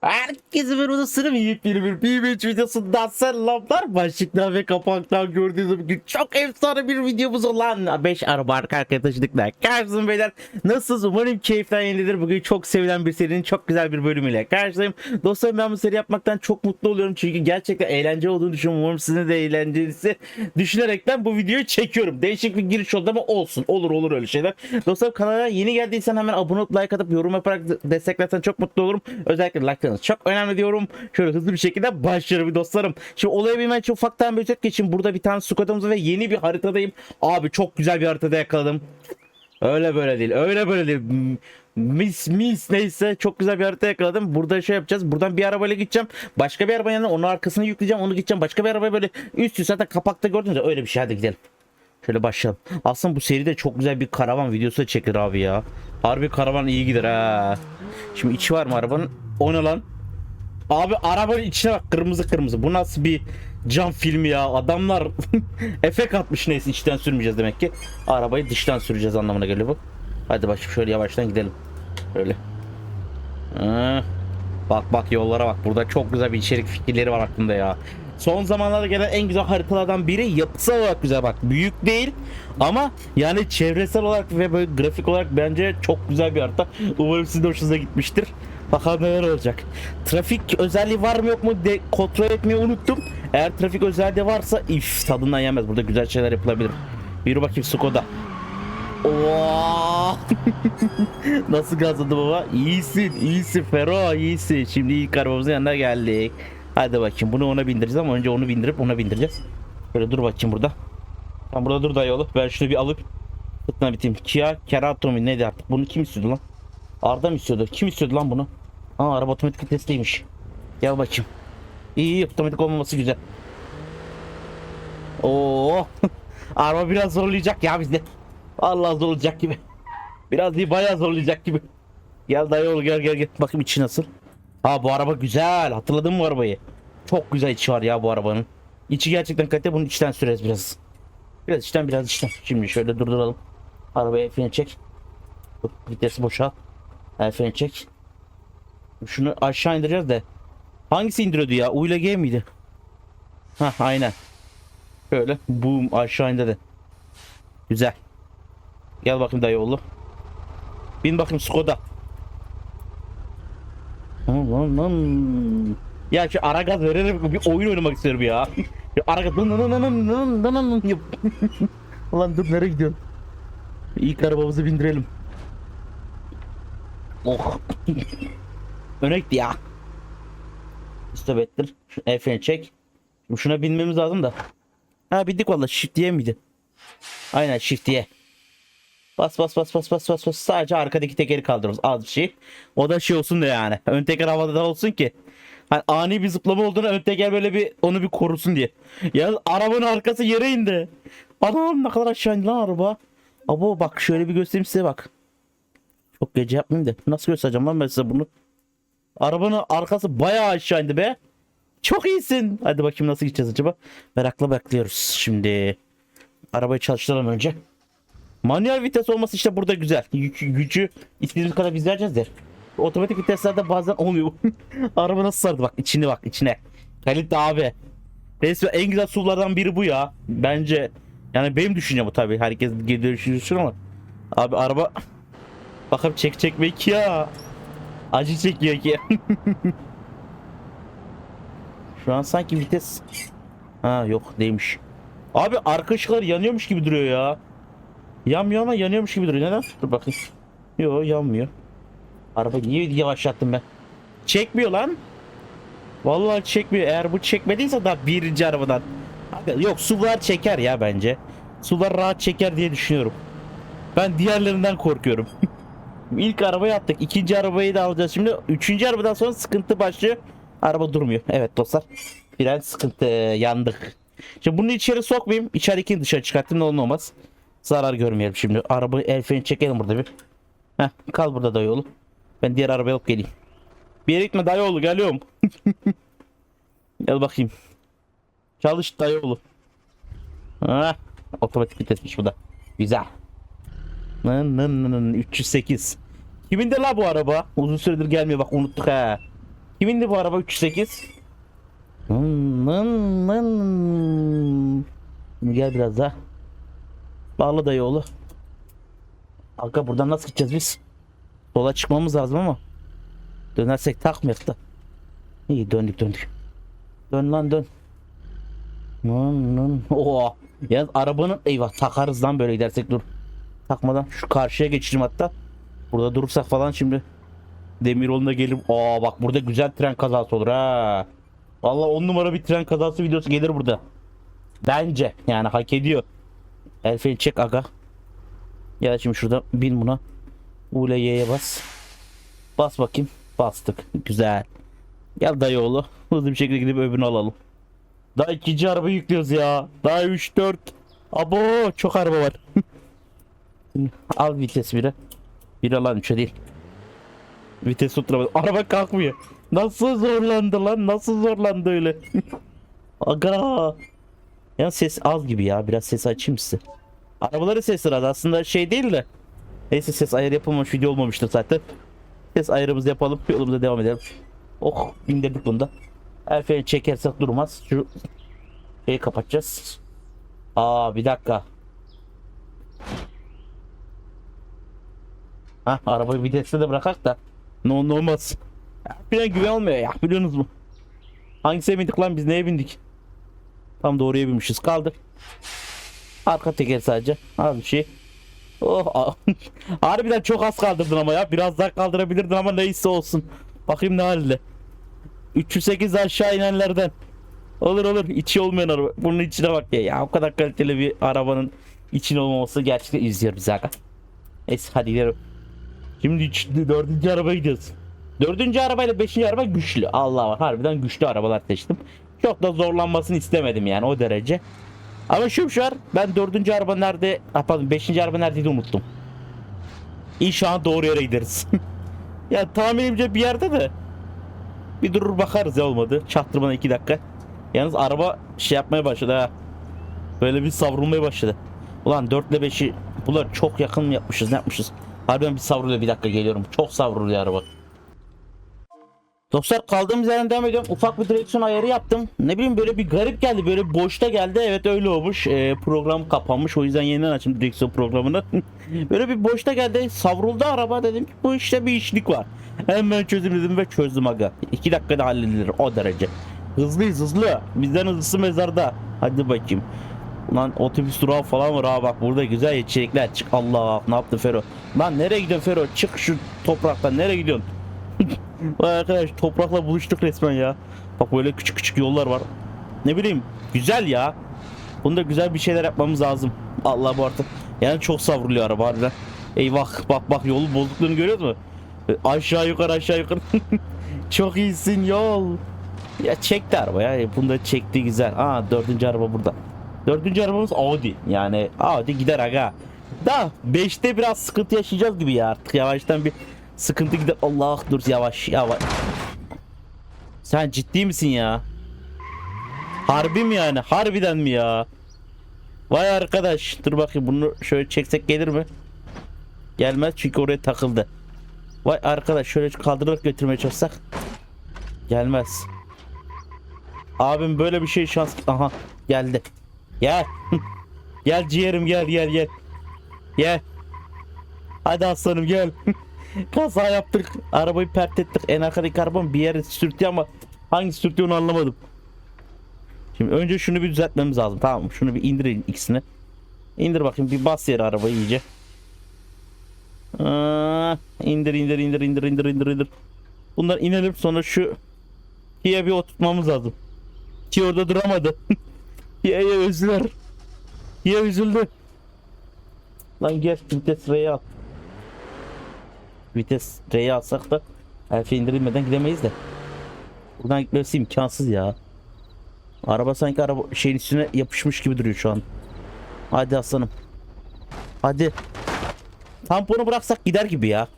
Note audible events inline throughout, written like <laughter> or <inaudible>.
Herkese merhaba sırım yepyeni bir BB3 videosundan selamlar. Başlıktan ve kapaktan gördüğünüz gibi çok efsane bir videomuz olan 5 araba arka arkaya taşıdıkla karşınızdayım beyler. Nasılsınız? Umarım keyiften yenilir. Bugün çok sevilen bir serinin çok güzel bir bölümüyle karşınızdayım. Dostlarım ben bu seri yapmaktan çok mutlu oluyorum. Çünkü gerçekten eğlence olduğunu düşünüyorum. Umarım sizin de eğlencesi düşünerekten bu videoyu çekiyorum. Değişik bir giriş oldu ama olsun. Olur olur öyle şeyler. Dostlarım kanala yeni geldiysen hemen abone olup like atıp yorum yaparak desteklersen çok mutlu olurum. Özellikle like'larınız çok önemli diyorum. Şöyle hızlı bir şekilde başlıyorum dostlarım. Şimdi olaya bir çok ufaktan bir özet geçeyim. Burada bir tane squadımız ve yeni bir haritadayım. Abi çok güzel bir haritada yakaladım. Öyle böyle değil. Öyle böyle değil. Mis mis neyse çok güzel bir harita yakaladım. Burada şey yapacağız. Buradan bir arabayla gideceğim. Başka bir araba yanına onun arkasına yükleyeceğim. Onu gideceğim. Başka bir arabaya böyle üst üste zaten kapakta gördünüz ya öyle bir şey. Hadi gidelim. Şöyle başlayalım. Aslında bu seride çok güzel bir karavan videosu çekilir abi ya. Harbi karavan iyi gider ha. Şimdi içi var mı arabanın? O ne lan? Abi arabanın içine bak kırmızı kırmızı. Bu nasıl bir cam filmi ya? Adamlar <laughs> efekt atmış neyse içten sürmeyeceğiz demek ki. Arabayı dıştan süreceğiz anlamına geliyor bu. Hadi başım şöyle yavaştan gidelim. Öyle. Bak bak yollara bak. Burada çok güzel bir içerik fikirleri var aklımda ya. Son zamanlarda gelen en güzel haritalardan biri yapısal olarak güzel bak. Büyük değil ama yani çevresel olarak ve böyle grafik olarak bence çok güzel bir harita. Umarım sizin de hoşunuza gitmiştir. Bakalım neler olacak. Trafik özelliği var mı yok mu de kontrol etmeyi unuttum. Eğer trafik özelliği varsa if tadından yenmez. Burada güzel şeyler yapılabilir. Yürü bakayım Skoda. Oo! <laughs> Nasıl gazladı baba? İyisin, iyisin Fero, iyisin. Şimdi ilk arabamızın yanına geldik. Hadi bakayım bunu ona bindireceğiz ama önce onu bindirip ona bindireceğiz. Böyle dur bakayım burada. Tam burada dur dayı oğlum. Ben şunu bir alıp fıtına biteyim. Kia Kerato mu neydi artık? Bunu kim istiyordu lan? Arda mı istiyordu? Kim istiyordu lan bunu? Aa araba otomatik vitesliymiş. Gel bakayım. İyi iyi otomatik olmaması güzel. Oo. <laughs> araba biraz zorlayacak ya bizde. Allah zorlayacak gibi. Biraz değil bayağı zorlayacak gibi. Gel dayı oğlu gel gel gel. Bakayım içi nasıl. Ha bu araba güzel. Hatırladın mı bu arabayı? Çok güzel içi var ya bu arabanın. İçi gerçekten kalite. Bunu içten süreriz biraz. Biraz içten biraz içten. Şimdi şöyle durduralım. Arabayı freni çek. Vitesi boşa. El freni çek. Şunu aşağı indireceğiz de. Hangisi indiriyordu ya? U ile G miydi? Ha aynen. Şöyle boom aşağı indirdi. Güzel. Gel bakayım dayı oğlu. Bin bakayım Skoda. Ya şu ara gaz vererek bir oyun oynamak istiyorum ya. ya ara gaz. Lan lan lan. Ulan dur nereye gidiyorsun? İlk arabamızı bindirelim. Oh. <laughs> Öne gitti ya. Stop ettir. El freni çek. Şuna binmemiz lazım da. Ha bindik valla shift diye miydi? Aynen shift diye. Bas bas bas bas bas bas bas. Sadece arkadaki tekeri kaldırıyoruz. Az bir şey. O da şey olsun da yani. Ön teker havada da olsun ki. Hani ani bir zıplama olduğunu ön teker böyle bir onu bir korusun diye. Ya arabanın arkası yere indi. Adam ne kadar aşağı indi lan araba. Abo bak şöyle bir göstereyim size bak. Çok gece yapmayayım da. Nasıl göstereceğim lan ben size bunu? Arabanın arkası bayağı aşağı indi be. Çok iyisin. Hadi bakayım nasıl gideceğiz acaba? Merakla bekliyoruz şimdi. Arabayı çalıştıralım önce. Manuel vites olması işte burada güzel. Yük, gücü istediğimiz kadar biz vereceğiz de. Otomatik viteslerde bazen olmuyor. <laughs> Araba nasıl sardı bak içine bak içine. Kalite abi. Resmen en güzel SUV'lardan biri bu ya. Bence yani benim düşüncem bu tabii. Herkes görüşür ama. Abi araba <laughs> Bakalım çek çekmek ya. Acı çekiyor ki. <laughs> Şu an sanki vites Ha yok değilmiş. Abi arka ışıklar yanıyormuş gibi duruyor ya. Yanmıyor ama yanıyormuş gibi duruyor. Neden? Dur bakayım. Yok yanmıyor. Araba niye yavaşlattım ben? Çekmiyor lan. Vallahi çekmiyor. Eğer bu çekmediyse daha birinci arabadan. Yok sular çeker ya bence. Sular rahat çeker diye düşünüyorum. Ben diğerlerinden korkuyorum. <laughs> İlk arabayı attık. ikinci arabayı da alacağız şimdi. Üçüncü arabadan sonra sıkıntı başlıyor. Araba durmuyor. Evet dostlar. Fren sıkıntı. Yandık. Şimdi bunu içeri sokmayayım. İçeridekini dışarı çıkarttım. Ne olur ne olmaz. Zarar görmeyelim şimdi. Arabayı el freni çekelim burada bir. Heh, kal burada dayı oğlu. Ben diğer arabaya alıp geleyim. Bir yere gitme dayı oğlu geliyorum. <laughs> Gel bakayım. Çalış dayı oğlu. Ha, otomatik vitesmiş bu da. Güzel. Nın nın nın, 308. Kiminde la bu araba? Uzun süredir gelmiyor bak unuttuk ha. Kimindi bu araba 308? Nın nın nın. Gel biraz daha. Bağla da yolu. Aga buradan nasıl gideceğiz biz? Sola çıkmamız lazım ama. Dönersek takmayak da. İyi döndük döndük. Dön lan dön. Nın nın. Oo. Yalnız arabanın eyvah takarız lan böyle gidersek dur. Takmadan şu karşıya geçeceğim hatta. Burada durursak falan şimdi Demiroğlu'na gelip aa bak burada güzel tren kazası olur ha. Vallahi on numara bir tren kazası videosu gelir burada. Bence yani hak ediyor. El çek aga. Ya şimdi şurada bin buna. U ile Y'ye bas. Bas bakayım. Bastık. Güzel. Gel dayı oğlu. Hızlı bir şekilde gidip öbürünü alalım. Daha ikinci araba yüklüyoruz ya. Daha 3 4. Abo çok araba var. <laughs> Al vites biri. Bir alan 3'e değil. Vites tutturamadım. Araba kalkmıyor. Nasıl zorlandı lan? Nasıl zorlandı öyle? <laughs> Aga. Ya ses az gibi ya. Biraz ses açayım size. Arabaların sesi az aslında şey değil de. Neyse ses ayarı yapılmamış video olmamıştır zaten. Ses ayarımızı yapalım. Yolumuza devam edelim. Oh indirdik bunu da. El freni çekersek durmaz. Şu şeyi kapatacağız. Aa bir dakika. Ha arabayı viteste de bırakak da. Ne ne olmaz. Ya, Bir güven olmuyor ya biliyorsunuz mu? Hangisine bindik lan biz neye bindik? Tam doğruya binmişiz kaldı. Arka teker sadece. Az bir şey. Oh, <laughs> harbiden çok az kaldırdın ama ya. Biraz daha kaldırabilirdin ama neyse olsun. Bakayım ne halde. 308 aşağı inenlerden. Olur olur. içi olmayan araba. Bunun içine bak ya. Ya o kadar kaliteli bir arabanın için olmaması gerçekten üzüyor bizi aga. Neyse hadi gidelim. Şimdi üç, dördüncü arabaya gidiyoruz. Dördüncü arabayla beşinci araba güçlü. Allah var. Harbiden güçlü arabalar seçtim. Çok da zorlanmasını istemedim yani o derece. Ama şu şu var. Ben dördüncü araba nerede? Ah, pardon beşinci araba neredeydi unuttum. İnşallah doğru yere gideriz. <laughs> ya tahminimce bir yerde de. Bir durur bakarız ya olmadı. Çaktırmadan iki dakika. Yalnız araba şey yapmaya başladı ha. Böyle bir savrulmaya başladı. Ulan 4 ile 5'i bunlar çok yakın mı yapmışız ne yapmışız? Harbiden bir savruluyor bir dakika geliyorum. Çok savruluyor araba. Dostlar kaldığımız yerden devam ediyorum. Ufak bir direksiyon ayarı yaptım. Ne bileyim böyle bir garip geldi. Böyle boşta geldi. Evet öyle olmuş. Ee, program kapanmış. O yüzden yeniden açtım direksiyon programını. <laughs> böyle bir boşta geldi. Savruldu araba. Dedim ki bu işte bir işlik var. Hemen çözüm dedim ve çözdüm aga. 2 dakikada halledilir o derece. Hızlıyız hızlı. Bizden hızlısı mezarda. Hadi bakayım. Lan otobüs durağı falan var ha bak burada güzel yetişecekler. Çık Allah ne yaptı Fero? Lan nereye gidiyorsun Fero? Çık şu topraktan nereye gidiyorsun? Vay arkadaş toprakla buluştuk resmen ya. Bak böyle küçük küçük yollar var. Ne bileyim güzel ya. Bunda güzel bir şeyler yapmamız lazım. Allah bu artık. Yani çok savruluyor araba harbiden. Eyvah bak bak yolun bozukluğunu görüyor musun? E, Aşağı yukarı aşağı yukarı. <laughs> çok iyisin yol. Ya çekti araba ya. Bunda çekti güzel. Aa dördüncü araba burada. Dördüncü arabamız Audi. Yani Audi gider aga. Da 5'te biraz sıkıntı yaşayacağız gibi ya artık yavaştan bir sıkıntı gider. Allah dur yavaş yavaş. Sen ciddi misin ya? Harbi mi yani? Harbiden mi ya? Vay arkadaş. Dur bakayım bunu şöyle çeksek gelir mi? Gelmez çünkü oraya takıldı. Vay arkadaş şöyle kaldırarak götürmeye çalışsak. Gelmez. Abim böyle bir şey şans. Aha geldi. Gel. <laughs> gel ciğerim gel gel gel. Gel. Hadi aslanım gel. <laughs> Kaza yaptık. Arabayı pert ettik. En arkadaki arabam bir yere sürtüyor ama hangi sürtüyor onu anlamadım. Şimdi önce şunu bir düzeltmemiz lazım. Tamam mı? Şunu bir indirin ikisini. İndir bakayım bir bas yere arabayı iyice. Aa, indir indir indir indir indir indir indir. Bunlar inelim sonra şu Kia'ya bir oturtmamız lazım. Kia orada duramadı. <laughs> Kia'ya özler. Kia üzüldü. Lan gel vites R'ye al. Vites R'ye alsak da şey indirilmeden gidemeyiz de. Buradan gitmesi imkansız ya. Araba sanki araba şeyin üstüne yapışmış gibi duruyor şu an. Hadi aslanım. Hadi. Tamponu bıraksak gider gibi ya.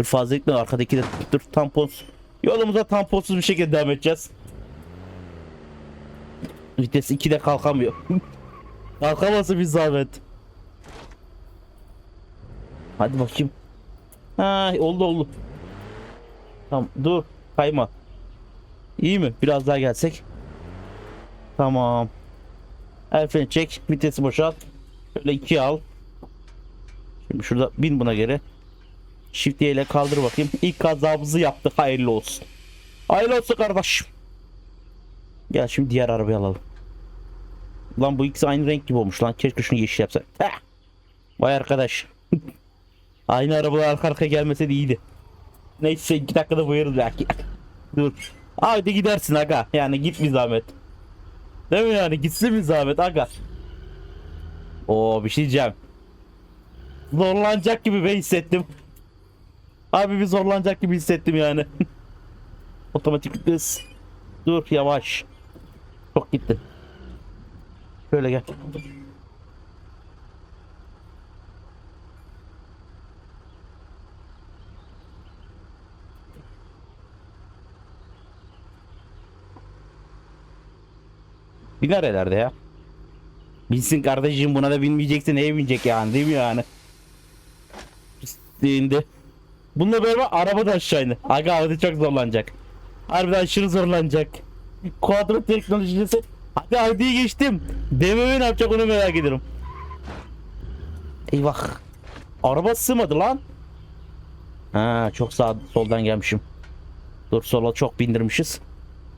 Dur fazla gitme arkadaki de dur tampon. Yolumuza tamponsuz bir şekilde devam edeceğiz. Vites 2'de kalkamıyor. <laughs> Kalkaması bir zahmet. Hadi bakayım. Ha oldu oldu. Tamam dur kayma. İyi mi? Biraz daha gelsek. Tamam. El freni çek. Vitesi boşalt. Şöyle ikiye al. Şimdi şurada bin buna geri. Shift ile kaldır bakayım. İlk kazamızı yaptık. Hayırlı olsun. Hayırlı olsun kardeşim. Gel şimdi diğer arabayı alalım. Lan bu ikisi aynı renk gibi olmuş lan. Keşke şunu yeşil yapsa. Heh. Vay arkadaş. Aynı arabalar arka arkaya gelmese de iyiydi. Neyse iki dakikada boyarız belki. Dur. Haydi gidersin aga. Yani git bir zahmet. Değil mi yani? Gitsin bir zahmet aga. Oo bir şey diyeceğim. Zorlanacak gibi ben hissettim. Abi bir zorlanacak gibi hissettim yani. <laughs> Otomatik hız. Dur yavaş. Çok gitti. Şöyle gel. Bir nerelerde ya? Bilsin kardeşim buna da binmeyecekse neye binecek yani değil mi yani? Pisliğinde. Bununla beraber araba da aşağı indi. Aga hadi çok zorlanacak. Harbiden aşırı zorlanacak. Quadro teknolojisi. Hadi hadi geçtim. BMW ne yapacak onu merak ediyorum. Eyvah. Araba sığmadı lan. Ha çok sağ soldan gelmişim. Dur sola çok bindirmişiz.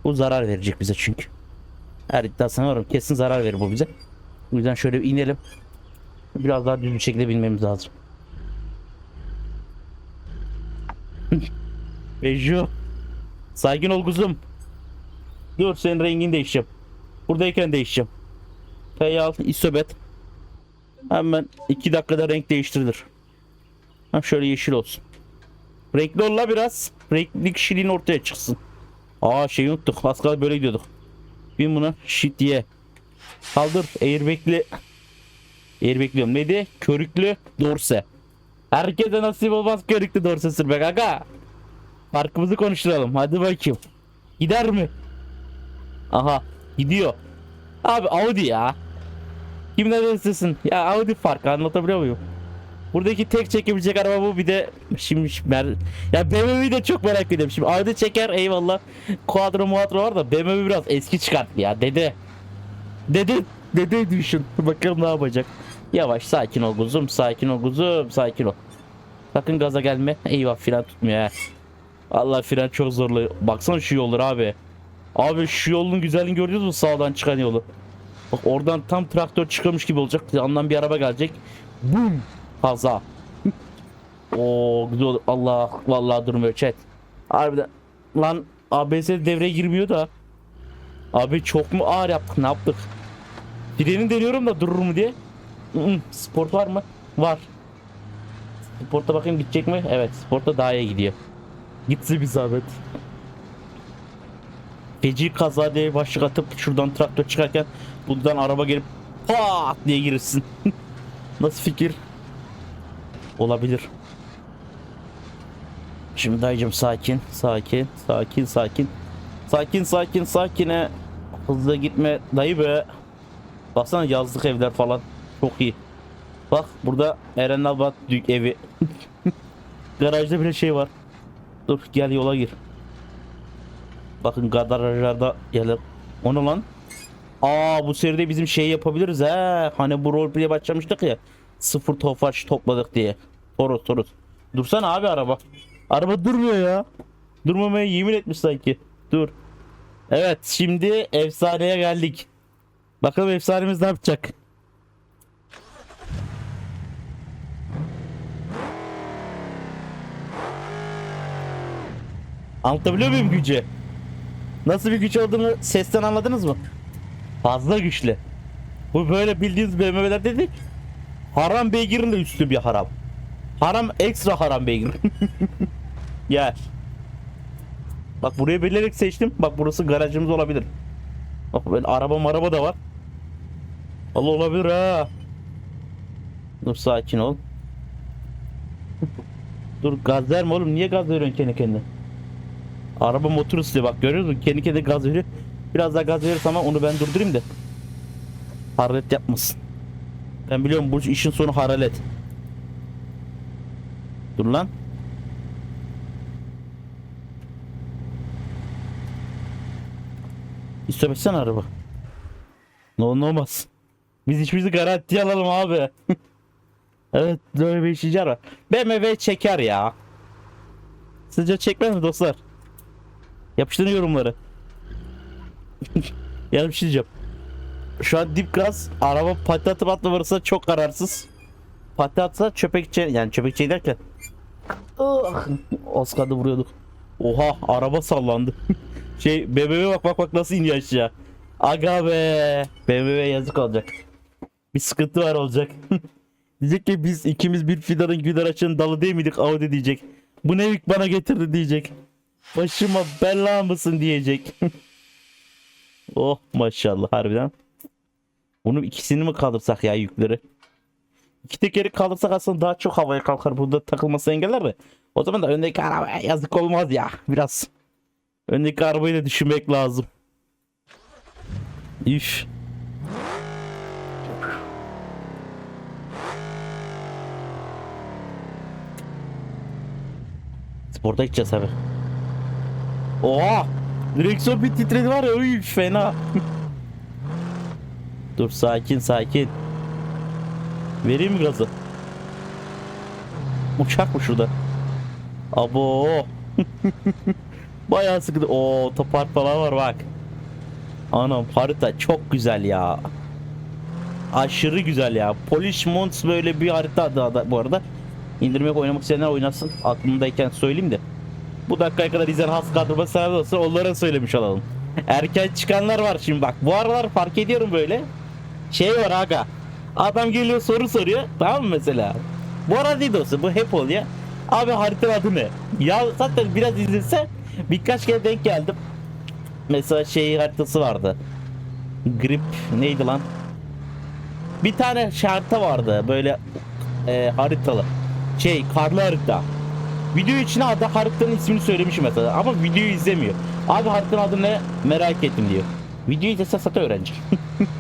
Bu zarar verecek bize çünkü. Her iddiasına varım. Kesin zarar verir bu bize. O yüzden şöyle bir inelim. Biraz daha düz bir şekilde binmemiz lazım. <laughs> Beju. Sakin ol kuzum. Dur senin rengini değişeceğim. Buradayken değişeceğim. P'yi al isobet. Hemen 2 dakikada renk değiştirilir. Ha şöyle yeşil olsun. Renkli ol la biraz. Renkli kişiliğin ortaya çıksın. Aa şeyi unuttuk. Az kaldı böyle gidiyorduk. Bin buna shit diye. Kaldır airbag'li. Airbag diyorum neydi? Körüklü dorse. Herkese nasip olmaz körüklü dorse sürmek aga. Farkımızı konuşturalım. Hadi bakayım. Gider mi? Aha gidiyor. Abi Audi ya. Kimden istesin? Ya Audi farkı anlatabiliyor muyum? Buradaki tek çekebilecek araba bu bir de şimdi mer ya BMW'yi de çok merak ediyorum. Şimdi Audi çeker eyvallah. Quattro muadro var da BMW biraz eski çıkarttı ya dede. Dede dede düşün. Bakalım ne yapacak. Yavaş sakin ol kuzum sakin ol kuzum sakin ol. Sakın gaza gelme. Eyvah fren tutmuyor ha. Allah fren çok zorlu. Baksana şu yollar abi. Abi şu yolun güzelliğini gördünüz mü sağdan çıkan yolu? Bak oradan tam traktör çıkıyormuş gibi olacak. Yandan bir araba gelecek. Bum. Kaza. <laughs> Oo güzel. Allah vallahi durmuyor chat. Harbiden lan ABS devreye girmiyor da. Abi çok mu ağır yaptık ne yaptık? Freni deniyorum da durur mu diye. Sport var mı? Var. Sporta bakayım gidecek mi? Evet sporta daha iyi gidiyor. Gitsin bir zahmet. Feci kaza diye başlık atıp şuradan traktör çıkarken buradan araba gelip pat diye girirsin. <laughs> Nasıl fikir? Olabilir. Şimdi dayıcım sakin, sakin, sakin, sakin. Sakin, sakin, sakine. Hızlı gitme dayı be. Baksana yazlık evler falan. Çok iyi. Bak burada Eren Abat evi. <laughs> Garajda bile şey var. Dur gel yola gir. Bakın garajlarda gelir. O ne lan? Aa bu seride bizim şey yapabiliriz ha. Hani bu roleplay'e başlamıştık ya. Sıfır tofaş topladık diye. Toros Toros. Dursana abi araba. Araba durmuyor ya. Durmamaya yemin etmiş sanki. Dur. Evet şimdi efsaneye geldik. Bakalım efsanemiz ne yapacak? Anlatabiliyor muyum gücü? Nasıl bir güç olduğunu sesten anladınız mı? Fazla güçlü. Bu böyle bildiğiniz BMW'ler dedik. Haram beygirin de üstü bir haram. Haram ekstra haram beygir. <laughs> Gel. Bak burayı bilerek seçtim. Bak burası garajımız olabilir. Bak ben araba araba da var. Allah olabilir ha. Dur sakin ol. Dur gaz verme oğlum. Niye gaz veriyorsun kendi kendine? Araba motor ısıtıyor bak görüyor musun? Kendi kendine gaz veriyor. Biraz daha gaz verirsem ama onu ben durdurayım da. Hararet yapmasın. Ben biliyorum bu işin sonu hararet. Dur lan. İstemezsen araba. Ne ne olmaz. Biz işimizi garantiye alalım abi. <laughs> evet böyle bir işinci araba. BMW çeker ya. Sizce çekmez mi dostlar? Yapıştırın yorumları. <laughs> yani bir şey diyeceğim. Şu an dip gaz araba pati atıp atmaması çok kararsız. Pati atsa çöpe gideceği yani çöpe gideceği derken. Az kaldı vuruyorduk. Oha araba sallandı. <laughs> şey BMW'ye bak bak bak nasıl iniyor aşağı. Aga be. BMW yazık olacak. Bir sıkıntı var olacak. <laughs> diyecek ki biz ikimiz bir fidanın güler açın dalı değil miydik Audi diyecek. Bu ne yük bana getirdi diyecek. Başıma bela mısın diyecek. <laughs> oh maşallah harbiden. Bunun ikisini mi kaldırsak ya yükleri? İki tekeri kaldırsak aslında daha çok havaya kalkar. Burada takılması engeller de. O zaman da öndeki arabaya yazık olmaz ya. Biraz. Öndeki arabayı da düşünmek lazım. Üf. Sporda gideceğiz abi. Oha! Direksiyon bir titredi var ya üf fena. <laughs> Dur sakin sakin. Vereyim mi gazı? Uçak mı şurada? Abo. <laughs> Bayağı sıkıntı. Oo otopark falan var bak. Anam harita çok güzel ya. Aşırı güzel ya. Polish Mons böyle bir harita da, da bu arada. İndirmek oynamak isteyenler oynasın. Aklımdayken söyleyeyim de. Bu dakikaya kadar izleyen has kadroba sahibi olsa onlara söylemiş olalım. Erken çıkanlar var şimdi bak. Bu aralar fark ediyorum böyle. Şey var aga. Adam geliyor soru soruyor. Tamam mı mesela? Değil olsun. Bu hep oluyor. Abi haritanın adı ne? Ya zaten biraz izlese birkaç kere denk geldim. Mesela şey haritası vardı. Grip neydi lan? Bir tane harita vardı böyle e, haritalı. Şey karlı harita. Video içine adı haritanın ismini söylemişim mesela ama videoyu izlemiyor. Abi haritanın adı ne? Merak ettim diyor. Videoyu izlese zaten öğrenecek. <laughs>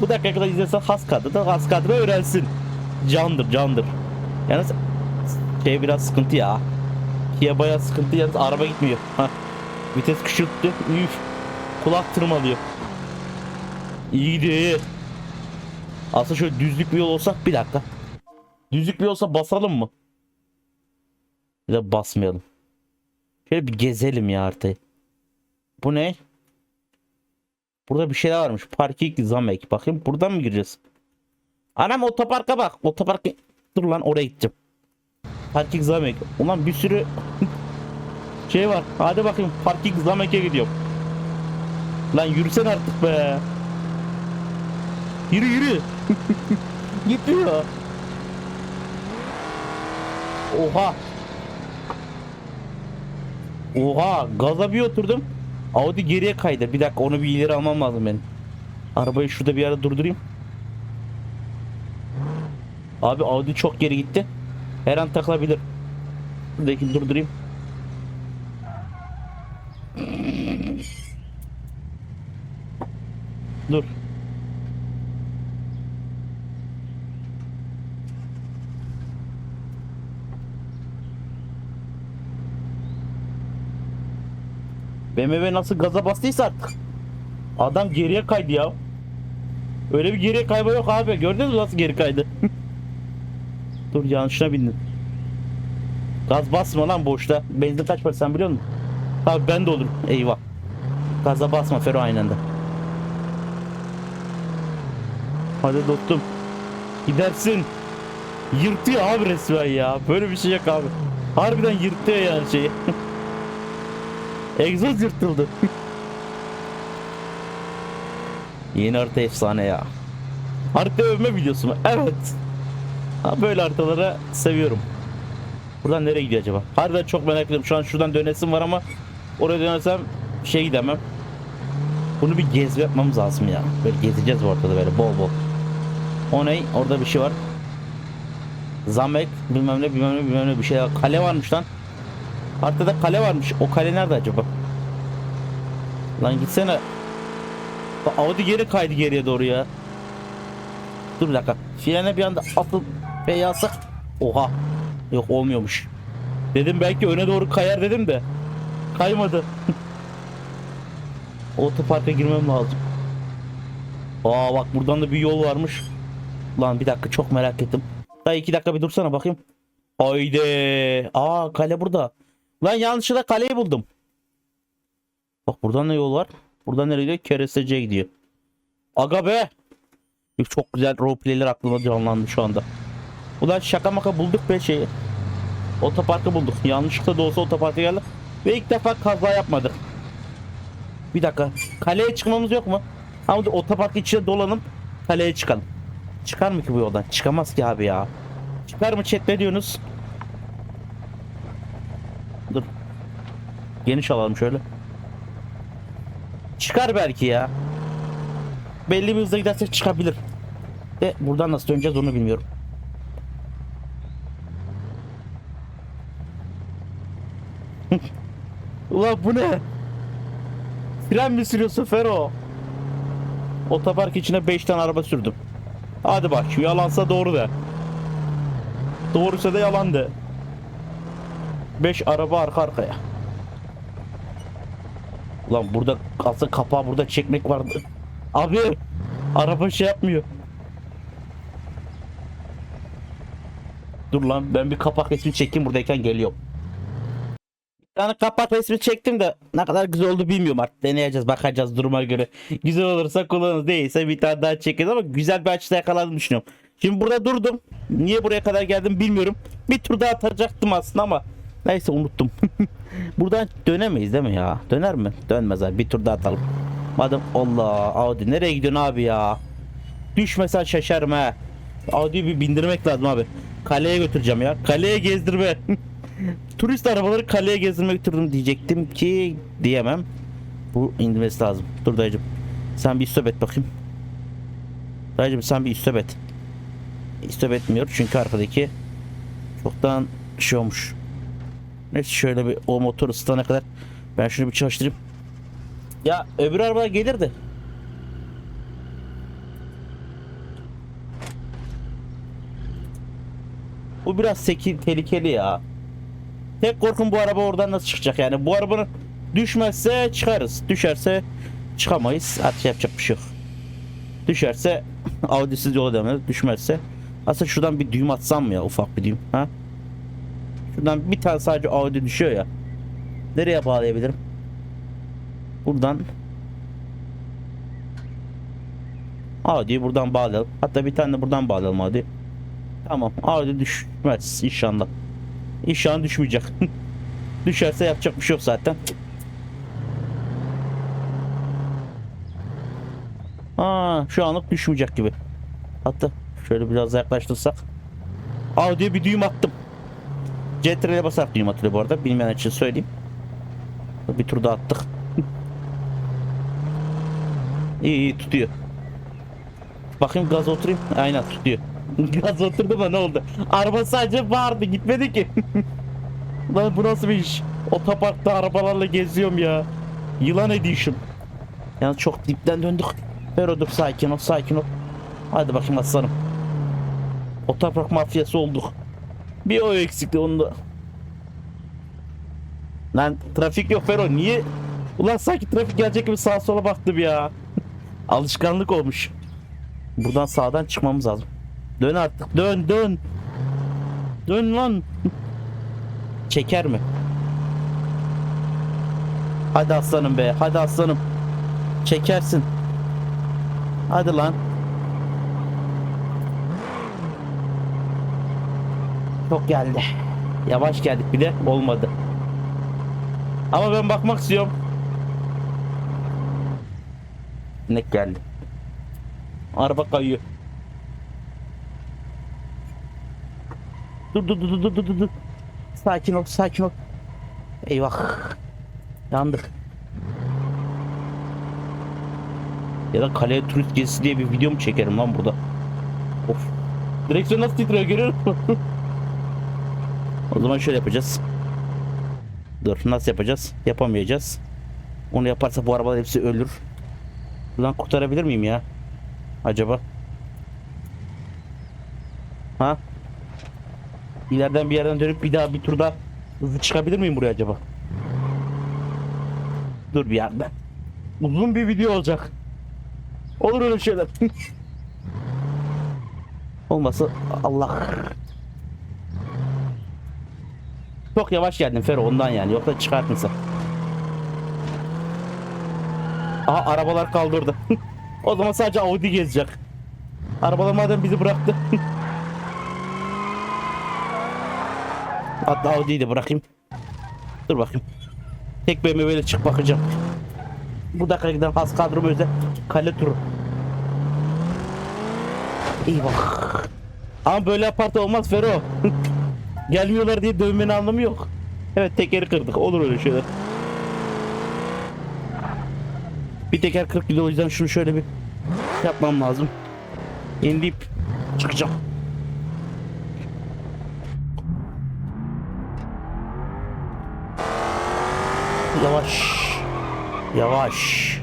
Bu dakika kadar izlese has kadro da has kadro öğrensin. Candır candır. Yalnız şey biraz sıkıntı ya. Kia bayağı sıkıntı yalnız araba gitmiyor. Hah. Vites küçülttü. Üf. Kulak tırmalıyor. İyi gidiyor iyi. Aslında şöyle düzlük bir yol olsa bir dakika. Düzlük bir olsa basalım mı? De basmayalım. Şöyle bir gezelim ya haritayı. Bu ne? Burada bir şeyler varmış. Parking Zamek. Bakayım buradan mı gireceğiz? Anam otoparka bak. Otopark dur lan oraya gideceğim. Parking Zamek. Ulan bir sürü <laughs> şey var. Hadi bakayım Parking Zamek'e gidiyorum. Lan yürüsen artık be. Yürü yürü. <laughs> Gitmiyor. Oha. Oha gaza bir oturdum. Audi geriye kaydı. Bir dakika onu bir ileri almam lazım benim. Arabayı şurada bir yerde durdurayım. Abi Audi çok geri gitti. Her an takılabilir. Buradaki durdurayım. Dur. BMW nasıl gaza bastıysa artık. Adam geriye kaydı ya. Öyle bir geriye kayma yok abi. Gördünüz mü nasıl geri kaydı? <laughs> Dur yanlışına bindim. Gaz basma lan boşta. Benzin kaç para sen biliyor musun? Abi ben de olurum. Eyvah. Gaza basma Fero aynı anda. Hadi dostum. Gidersin. Yırtıyor abi resmen ya. Böyle bir şey yok abi. Harbiden yırtıyor yani şeyi. <laughs> Egzoz yırtıldı. Yeni harita efsane ya. Harita övme videosu mu? Evet. Ha, böyle haritaları seviyorum. Buradan nereye gidiyor acaba? Harbiden çok merak ediyorum. Şu an şuradan dönesim var ama oraya dönersem şey gidemem. Bunu bir gezme yapmamız lazım ya. Böyle gezeceğiz ortada böyle bol bol. O ne? Orada bir şey var. Zamek bilmem ne bilmem ne bilmem ne bir şey. Kale varmış lan. Haritada kale varmış. O kale nerede acaba? Lan gitsene. Audi geri kaydı geriye doğru ya. Dur bir dakika. Frene bir anda atıl ve yalsak. Oha. Yok olmuyormuş. Dedim belki öne doğru kayar dedim de. Kaymadı. <laughs> Otoparka girmem lazım. Aa bak buradan da bir yol varmış. Lan bir dakika çok merak ettim. Daha iki dakika bir dursana bakayım. Haydi. Aa kale burada. Lan yanlışlıkla kaleyi buldum. Bak buradan ne yol var? Buradan nereye gidiyor? Keresteciye gidiyor. Aga be. Çok güzel roleplayler aklıma canlandı şu anda. Ulan şaka maka bulduk be şeyi. Otoparkı bulduk. Yanlışlıkla da olsa otoparka geldik. Ve ilk defa kaza yapmadık. Bir dakika. Kaleye çıkmamız yok mu? Ama otopark içine dolanıp kaleye çıkalım. Çıkar mı ki bu yoldan? Çıkamaz ki abi ya. Çıkar mı chat ne diyorsunuz? Geniş alalım şöyle. Çıkar belki ya. Belli bir hızla gidersek çıkabilir. De buradan nasıl döneceğiz onu bilmiyorum. <laughs> Ulan bu ne? Fren mi sürüyorsun Fero? Otopark içine 5 tane araba sürdüm. Hadi bak yalansa doğru de. Doğruysa da yalan de. 5 araba arka arkaya. Ulan burada aslında kapağı burada çekmek vardı. Abi araba şey yapmıyor. Dur lan ben bir kapak resmi çekeyim buradayken geliyorum. Bir tane kapak resmi çektim de ne kadar güzel oldu bilmiyorum artık. Deneyeceğiz bakacağız duruma göre. Güzel olursa kullanırız değilse bir tane daha çekeriz ama güzel bir açıda yakaladım düşünüyorum. Şimdi burada durdum. Niye buraya kadar geldim bilmiyorum. Bir tur daha atacaktım aslında ama neyse unuttum. <laughs> Buradan dönemeyiz değil mi ya? Döner mi? Dönmez abi. Bir tur daha atalım. Madem Allah Audi nereye gidiyorsun abi ya? Düşmesen şaşarım ha. Audi'yi bir bindirmek lazım abi. Kaleye götüreceğim ya. Kaleye gezdirme. <laughs> Turist arabaları kaleye gezdirmek götürdüm diyecektim ki diyemem. Bu indirmesi lazım. Dur dayıcım. Sen bir istop et bakayım. Dayıcım sen bir istop et. İstop etmiyor çünkü arkadaki çoktan şey olmuş. Neyse şöyle bir o motor ısıtana kadar ben şunu bir çalıştırayım. Ya öbür araba gelirdi. Bu biraz seki tehlikeli ya. Tek korkum bu araba oradan nasıl çıkacak yani. Bu arabanın düşmezse çıkarız. Düşerse çıkamayız. Artık yapacak bir şey yok. Düşerse <laughs> Audi'siz yola devam ederiz. Düşmezse aslında şuradan bir düğüm atsam mı ya ufak bir düğüm ha? Şuradan bir tane sadece Audi düşüyor ya. Nereye bağlayabilirim? Buradan Audi'yi buradan bağlayalım. Hatta bir tane de buradan bağlayalım Audi. Tamam. Audi düşmez inşallah. İnşallah düşmeyecek. <laughs> Düşerse yapacak bir şey yok zaten. Aa, şu anlık düşmeyecek gibi. Hatta şöyle biraz yaklaştırsak. Audi'ye bir düğüm attım. CTRL'e basarak atılıyor bu arada. Bilmeyen için söyleyeyim. Bir tur daha attık. <laughs> iyi iyi tutuyor. Bakayım gaz oturayım. Aynen tutuyor. <laughs> gaz oturdu ama ne oldu? Araba sadece vardı gitmedi ki. <laughs> Lan bu nasıl bir iş? Otoparkta arabalarla geziyorum ya. Yılan edition. Yani çok dipten döndük. Fero dur sakin ol sakin ol. Hadi bakayım aslanım. Otopark mafyası olduk. Bir o eksikti onu da. Lan trafik yok Fero niye? Ulan sanki trafik gelecek gibi sağa sola baktım ya. <laughs> Alışkanlık olmuş. Buradan sağdan çıkmamız lazım. Dön artık dön dön. Dön lan. <laughs> Çeker mi? Hadi aslanım be hadi aslanım. Çekersin. Hadi lan. Çok geldi. Yavaş geldik bir de olmadı. Ama ben bakmak istiyorum. Ne geldi? Araba kayıyor. Dur dur dur dur dur dur dur. Sakin ol sakin ol. Eyvah. Yandık. Ya da kaleye turist gezisi diye bir video mu çekerim lan burada? Of. Direksiyon nasıl titriyor görüyor musun? <laughs> o zaman şöyle yapacağız. Dur nasıl yapacağız? Yapamayacağız. Onu yaparsa bu arabalar hepsi ölür. Buradan kurtarabilir miyim ya? Acaba? Ha? İleriden bir yerden dönüp bir daha bir turda hızlı çıkabilir miyim buraya acaba? Dur bir yerden. uzun bir video olacak. Olur öyle şeyler. <laughs> Olması Allah. Çok yavaş geldin Fero ondan yani yoksa çıkartın sen. Aha arabalar kaldırdı. <laughs> o zaman sadece Audi gezecek. Arabalar madem bizi bıraktı. <laughs> Hatta Audi'yi de bırakayım. Dur bakayım. Tek BMW'yle çık bakacağım. Bu dakika giden has kadro özel kale turu. Bak. Ama böyle aparta olmaz Fero. <laughs> Gelmiyorlar diye dövmenin anlamı yok. Evet tekeri kırdık. Olur öyle şeyler. Bir teker 40 kilo o yüzden şunu şöyle bir yapmam lazım. İndip çıkacağım. Yavaş. Yavaş.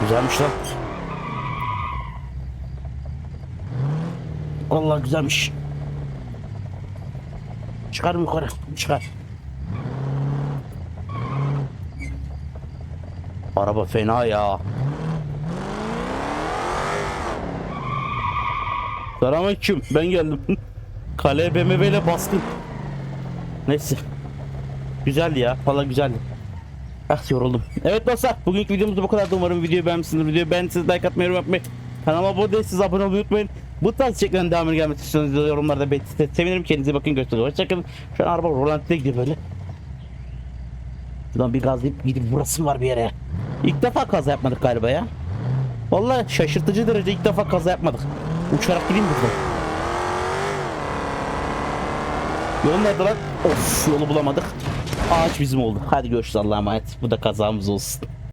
Güzelmiş lan. Vallahi güzelmiş. Çıkar yukarı. Çıkar. Araba fena ya. Selamünaleyküm. Ben geldim. <laughs> Kaleye BMW ile bastım. Neyse. Güzeldi ya. Valla güzeldi. Ah yoruldum. Evet dostlar bugünkü videomuz bu kadar. Umarım videoyu beğenmişsinizdir. Videoyu beğendiyseniz like atmayı, yorum yapmayı, kanalıma abone değilseniz abone olmayı unutmayın. Bu tarz içeriklerin devamını gelmesi istiyorsanız yorumlarda belirtirseniz sevinirim. Kendinize bakın. Görüşürüz. Hoşçakalın. Şu an araba rolantide gidiyor böyle. Şuradan bir gazlayıp gidip burası var bir yere. İlk defa kaza yapmadık galiba ya. Vallahi şaşırtıcı derece ilk defa kaza yapmadık. Uçarak gideyim buradan. Yol nerede lan? Of yolu bulamadık. Ağaç bizim oldu. Hadi görüşürüz Allah'a emanet. Bu da kazamız olsun.